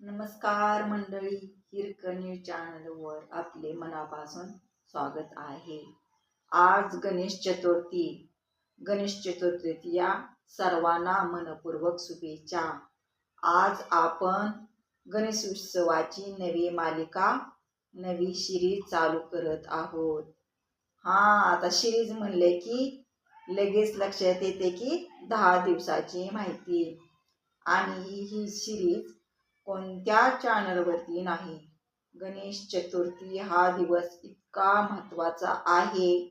नमस्कार मंडळी हिरकणी चॅनलवर आपले मनापासून स्वागत आहे. आज गणेश चतुर्थी. गणेश चतुर्थी या सर्वांना मनपूर्वक शुभेच्छा. आज आपण गणेश उत्सवाची नवी मालिका नवी सिरीज चालू करत आहोत. हा आता सिरीज म्हणले की लगेच लक्षात येते की दहा दिवसाची माहिती. आणि ही सिरीज कोणत्या चॅनलवरती नाही? गणेश चतुर्थी हा दिवस इतका महत्त्वाचा आहे.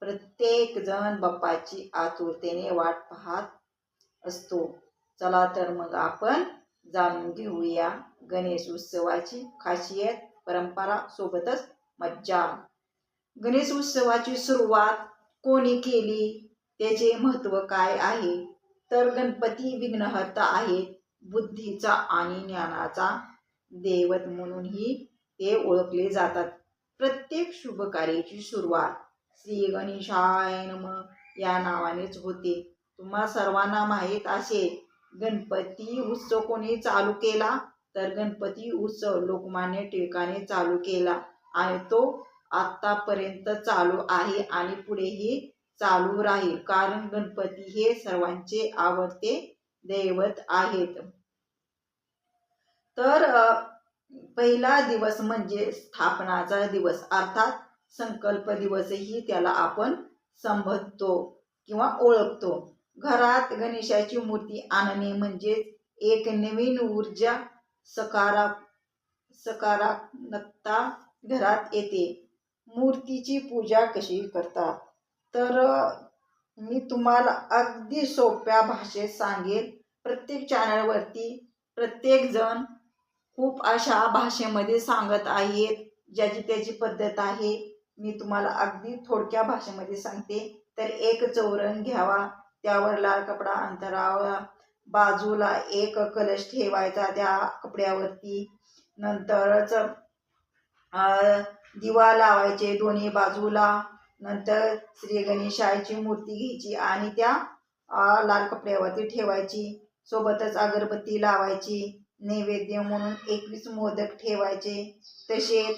प्रत्येक जण बाप्पाची आतुरतेने वाट पाहत असतो. चला तर मग आपण जाणून घेऊया गणेश उत्सवाची खासियत परंपरा सोबतच मज्जा. गणेश उत्सवाची सुरुवात कोणी केली? त्याचे महत्त्व काय आहे? तर गणपती विघ्नहर्ता आहेत. बुद्धीचा आणि ज्ञानाचा दैवत म्हणूनही ते ओळखले जातात. प्रत्येक शुभ कार्याची सुरुवात श्री गणेशाय नम या नावानेच होते. तुम्हा सर्वांना माहीत असे गणपती उत्सव कोणी चालू केला? तर गणपती उत्सव लोकमान्य टिळकाने चालू केला आणि तो आत्तापर्यंत चालू आहे आणि पुढेही चालू राहील. कारण गणपती हे सर्वांचे आवडते दैवत आहेत. तर पहिला दिवस म्हणजे स्थापनाचा दिवस. अर्थात संकल्प दिवसही त्याला आपण संबोधतो किंवा ओळखतो. घरात गणेशाची मूर्ती आणणे म्हणजे एक नवीन ऊर्जा सकारा सकारात्मकता घरात येते. मूर्तीची पूजा कशी करतात? तर मी तुम्हाला अगदी सोप्या भाषेत सांगेल प्रत्येक चॅनलवरती प्रत्येक जण खूप अशा भाषेमध्ये सांगत आहेत ज्याची त्याची पद्धत आहे. मी तुम्हाला अगदी थोडक्या भाषेमध्ये सांगते. तर एक चौरंग घ्यावा त्यावर लाल कपडा अंतरावा बाजूला एक कलश ठेवायचा त्या कपड्यावरती. नंतरच दिवा लावायचे दोन्ही बाजूला. नंतर श्री गणेशाची मूर्ती घ्यायची आणि त्या लाल कपड्यावरती ठेवायची. सोबतच अगरबत्ती लावायची. नैवेद्य म्हणून एकवीस मोदक ठेवायचे. तसेच